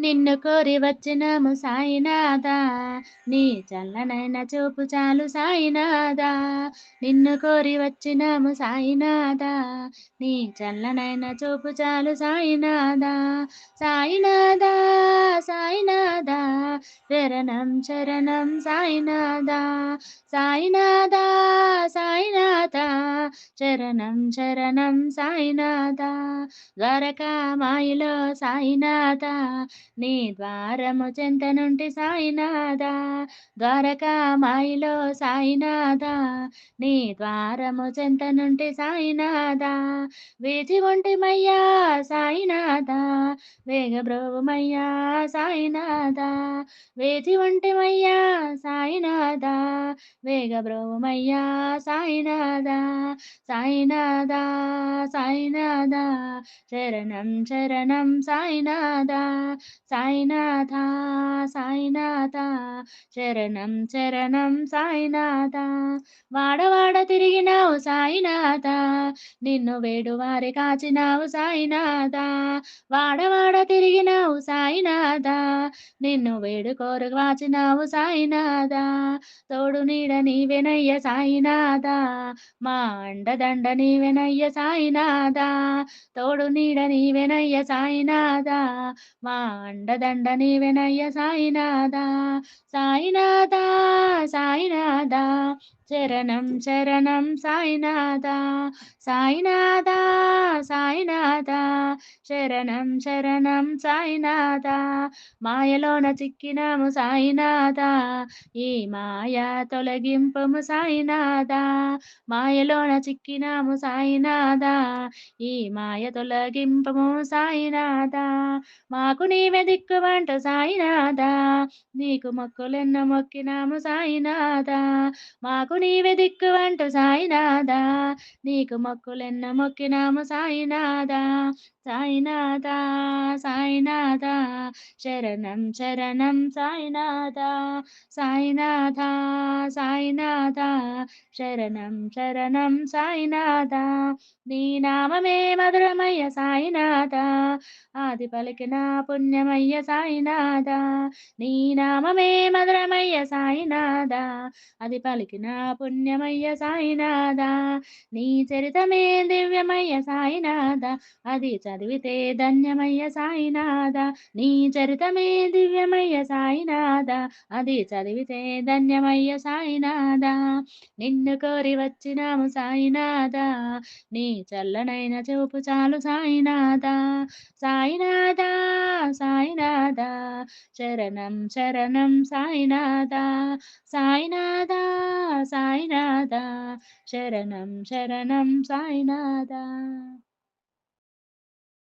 నిన్ను కోరి వచ్చినాము సాయినాథా నీ చల్లనైన చూపు చాలు సాయినాథా. నిన్ను కోరి వచ్చినాము సాయినాథా నీ చల్లనైన చూపు చాలు సాయినాథా. సాయినాథా సాయినాథా శరణం శరణం సాయినాథా. సాయినాథా సాయినాథా చరణం చరణం సాయినాథ ద్వారకామాయిలో సాయినాథ నీ ద్వారము చెంత నుండి సాయినాథ ద్వారకామాయిలో సాయినాథ నీ ద్వారము చెంత నుండి సాయినాథ వేచి ఒంటిమయ్యా సాయినాథ వేగ సాయినాథ వేచి ఒంటిమయ్యా సాయినాథ వేగ సాయినాథ సాయినాథ సాయినాథ శరణం శరణం సాయినాథ సాయినాథా సాయినాథా శరణం శరణం సాయినాథ. వాడవాడ తిరిగినావు సాయినాథ నిన్ను వేడువారి కాచినావు సాయినాథ. వాడవాడ తిరిగినావు సాయినాథ నిన్ను వేడుకోరు కాచినావు సాయినాథ. తోడు నీడ నీవెనయ్య సాయినాథ మా అండ అండదండ నీవెనయ్య సాయినాదా తోడు నీడ నీవెనయ్య సాయినాదా మా అండదండ నీవెనయ్య సాయినాదా సాయినాదా సాయినాదా శరణం శరణం సాయినాదా సాయినాదా సాయినాదా శరణం శరణం సాయినాదా మాయలోన చిక్కినాము సాయినాదా ఈ మాయ తొలగింపము సాయినాదా మాయలోన చిక్ చిక్కినాము సాయినాథ ఈ మాయ తొలగింపము సాయినాథ. మాకు నీవే దిక్కువంట సాయినాథ నీకు మొక్కులెన్న మొక్కినాము సాయినాథ. మాకు నీవే దిక్కువంట సాయినాథ నీకు మొక్కులెన్న మొక్కినాము సాయినాథ. సాయినాథ సాయినాథ శరణం శరణం సాయినాథ. సాయినాథ సాయినాథ శరణం శరణం సాయి సాయినాథ నీ నామమే మధురమయ్య సాయినాథ ఆది పలికిన పుణ్యమయ్య సాయినాథ నీ నామమే మధురమయ్య సాయినాథ అది పలికిన పుణ్యమయ్య సాయినాథ నీ చరితమే దివ్యమయ్య సాయినాథ అది చదివితే ధన్యమయ్య సాయినాథ నీ చరితమే దివ్యమయ్య సాయినాథ అది చదివితే ధన్యమయ్య సాయినాథ నిన్ను కోరి వచ్చినాము సాయినాథ సాయినాథా నీ చల్లనైన చూపు చాలు సాయినాథ. సాయినాథ సాయినాథ శరణం శరణం సాయినాథ. సాయినాథ సాయినాథ శరణం శరణం సాయినాథ.